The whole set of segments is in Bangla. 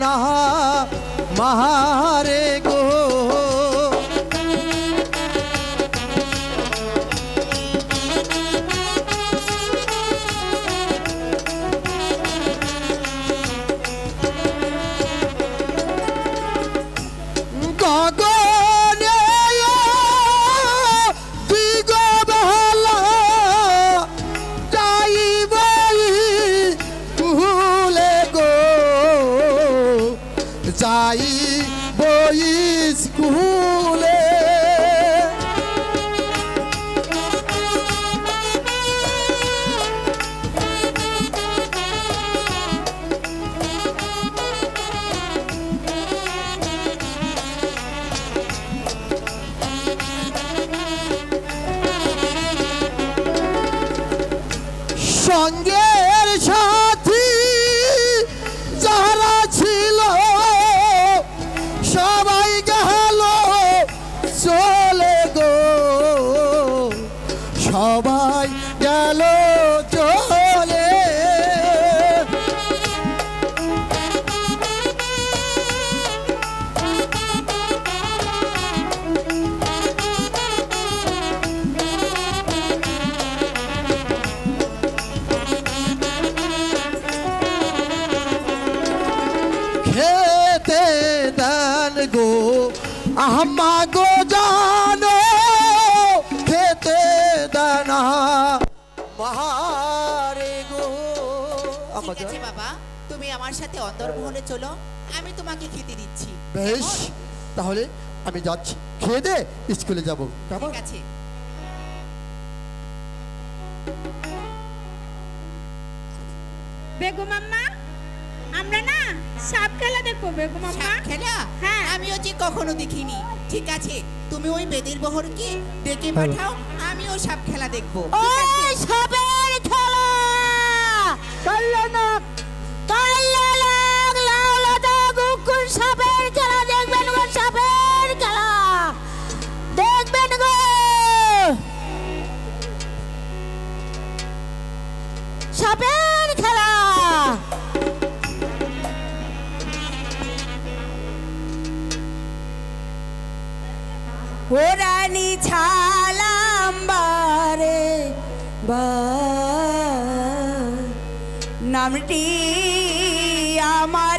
দেন মাহারে আহমা গো জানো খেতে দানা। মারে গো। ঠিক আছে বাবা তুমি আমার সাথে অন্দরমহলে চলো আমি তোমাকে খেতে দিচ্ছি। বেশ তাহলে আমি যাচ্ছি। খেয়ে দে স্কুলে যাব। কেমন? ঠিক আছে। বেগম আম্মা সাপ খেলা দেখব বেগম আম্মা। সাপ খেলা? হ্যাঁ। আমিও যে কখনো দেখিনি। ঠিক আছে তুমি ওই বেদের বহরকে ডেকে পাঠাও আমিও সাপ খেলা দেখব। ও সাপের খেলা! কল্যাণক! ওরানি ছালাম বারে বার নামটি আমার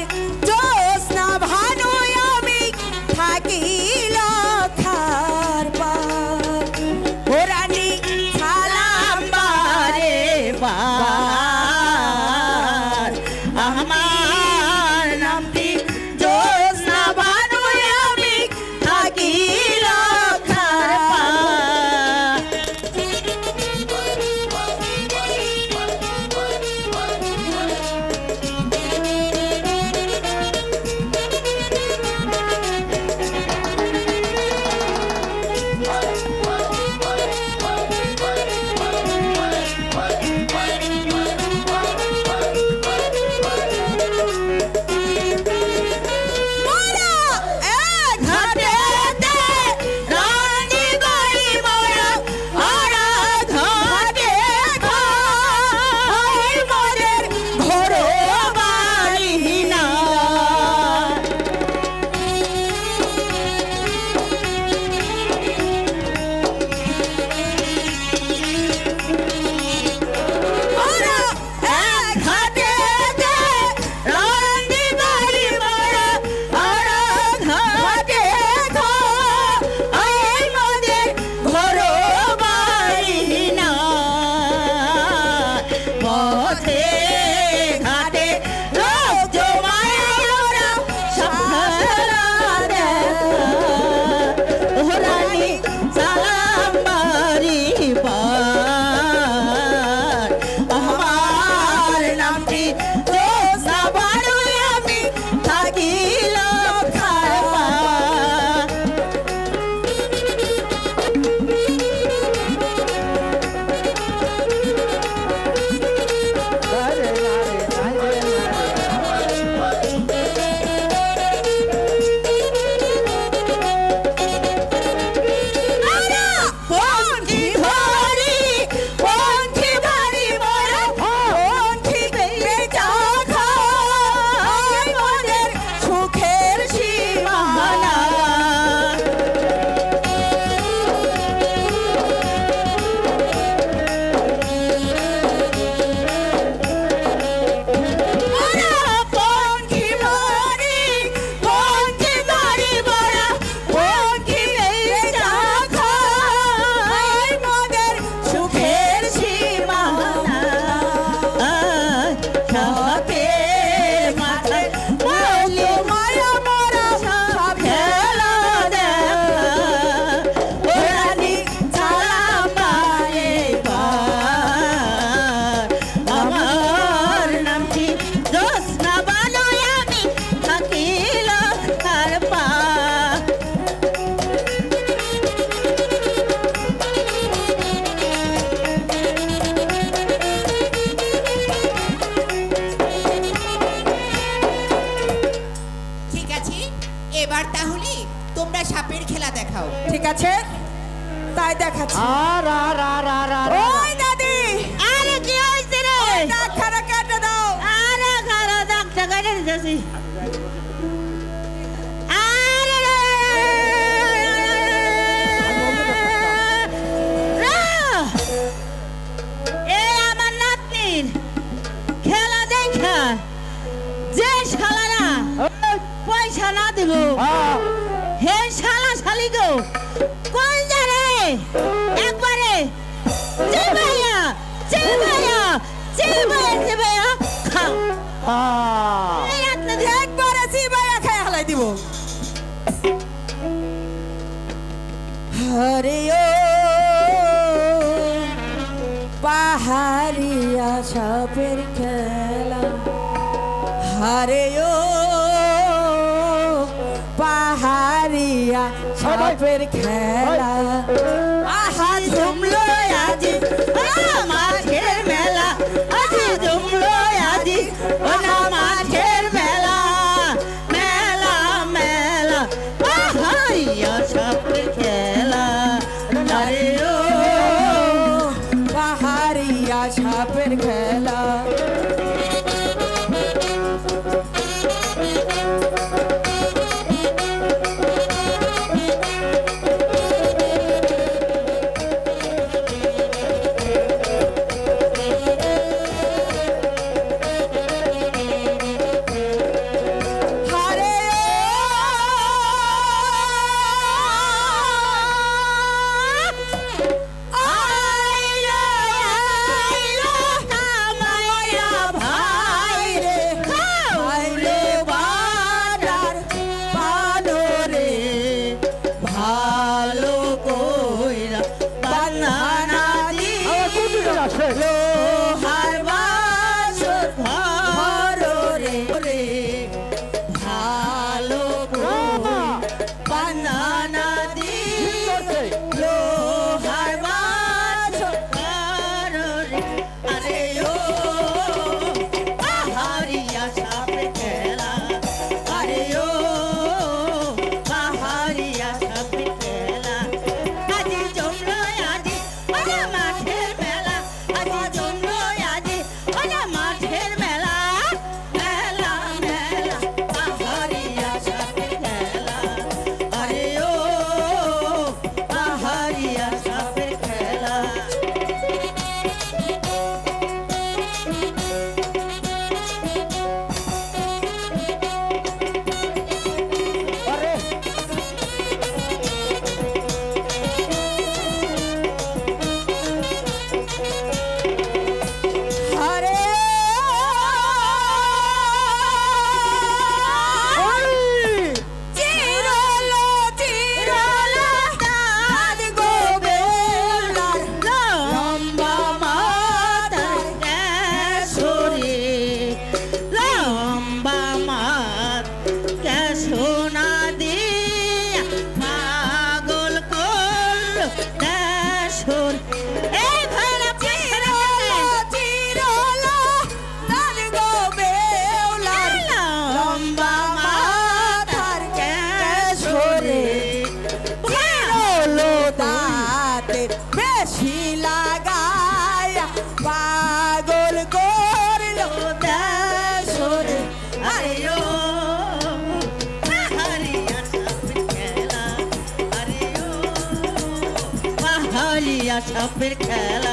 Hello. বলি তোমরা সাপের খেলা দেখাও ঠিক আছে তাই দেখাচ্ছি আর আর আর আর আর ওই দাদি আরে কি হয়েছে রে ডাক্তারা কেটে দাও আরে ঘর ডাক্তার কাটে দিতেছি আরে রে এই আমার নাতনির খেলা দেখা যে শালারা পয়সা না দিব? হে শালা শালি গো কোন জানে? একবারে চিবাইয়া চিবাইয়া চিবাইয়া চিবাইয়া খাও। এই আপনাদের একবারে খাই হালাই দিব। হরে ও দাঁতে বেশি লাগায়। পাগল করল দেশরে আরে ও। সাপের খেলা।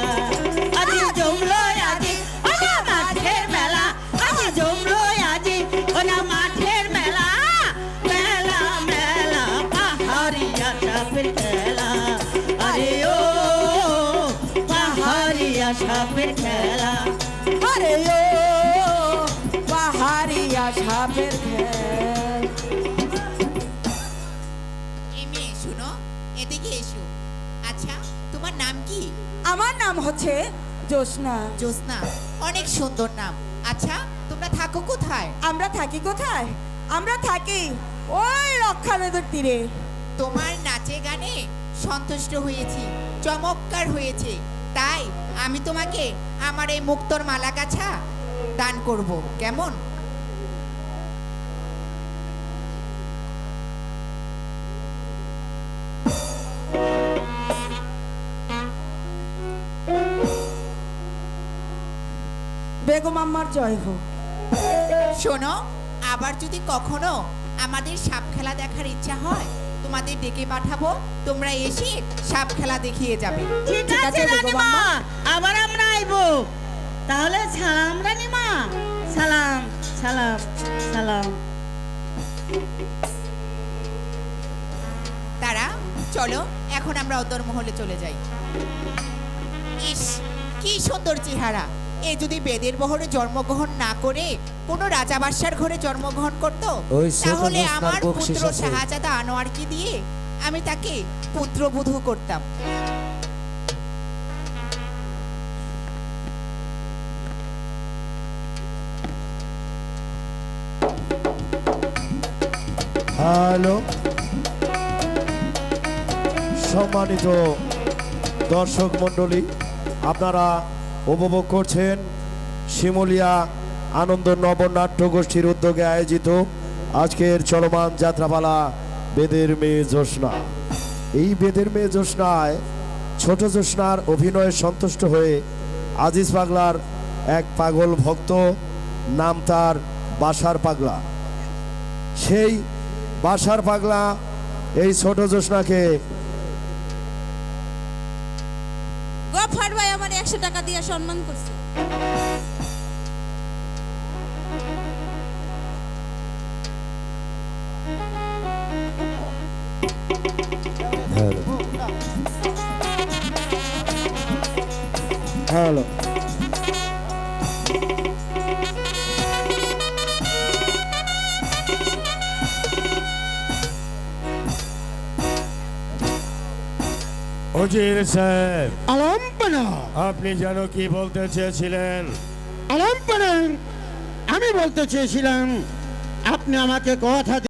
নাম হচ্ছে জোসনা জ্যোৎস্না। অনেক সুন্দর নাম। আচ্ছা তোমরা থাকো কোথায়? আমরা থাকি কোথায়? আমরা থাকি ওই রক্ষা নদীর তীরে। তোমার নাচে গানে সন্তুষ্ট হয়েছি চমৎকার হয়েছে। তাই আমি তোমাকে আমার এই মুক্তর মালা গাছা দান করব। কেমন? বেগম আম্মার জয় হোক। শোনো আবার যদি কখনো আমাদের সাপ খেলা দেখার ইচ্ছা হয় তোমাদের ডেকে পাঠাবো তোমরা এসে সাপ খেলা দেখিয়ে যাবে। ঠিক আছে রানীমা আবার আমরা আইবো। তাহলে সালাম রানীমা। সালাম সালাম সালাম। তারা চলো এখন আমরা অন্তর মহলে চলে যাই। ইস কি সুন্দর চেহারা। এ যদি বেদের বহরে জন্মগ্রহণ না করে কোনো রাজা বাদশার ঘরে জন্মগ্রহণ করত তাহলে আমার পুত্র। শাহজাদা আনোয়ারকে দিয়ে আমি তাকে পুত্রবধূ করতাম হ্যালো সম্মানিত দর্শক মণ্ডলী আপনারা উপভোগ করছেন শিমুলিয়া আনন্দ নবনাট্য গোষ্ঠীর উদ্যোগে আয়োজিত আজকের চলমান যাত্রাপালা বেদের মেয়ে জ্যোৎস্না। এই বেদের মেয়ে জ্যোৎস্নায় ছোট জ্যোৎস্নার অভিনয়ে সন্তুষ্ট হয়ে আজিজ পাগলার এক পাগল ভক্ত নাম তার বাসার পাগলা। সেই বাসার পাগলা এই ছোট জোসনাকে একশো টাকা দিয়ে সম্মান করছে। হ্যালো। অজির সাহেব। আলম্পনা আপনি যেন কি বলতে চেয়েছিলেন? আমি বলতে চেয়েছিলাম আপনি আমাকে কথা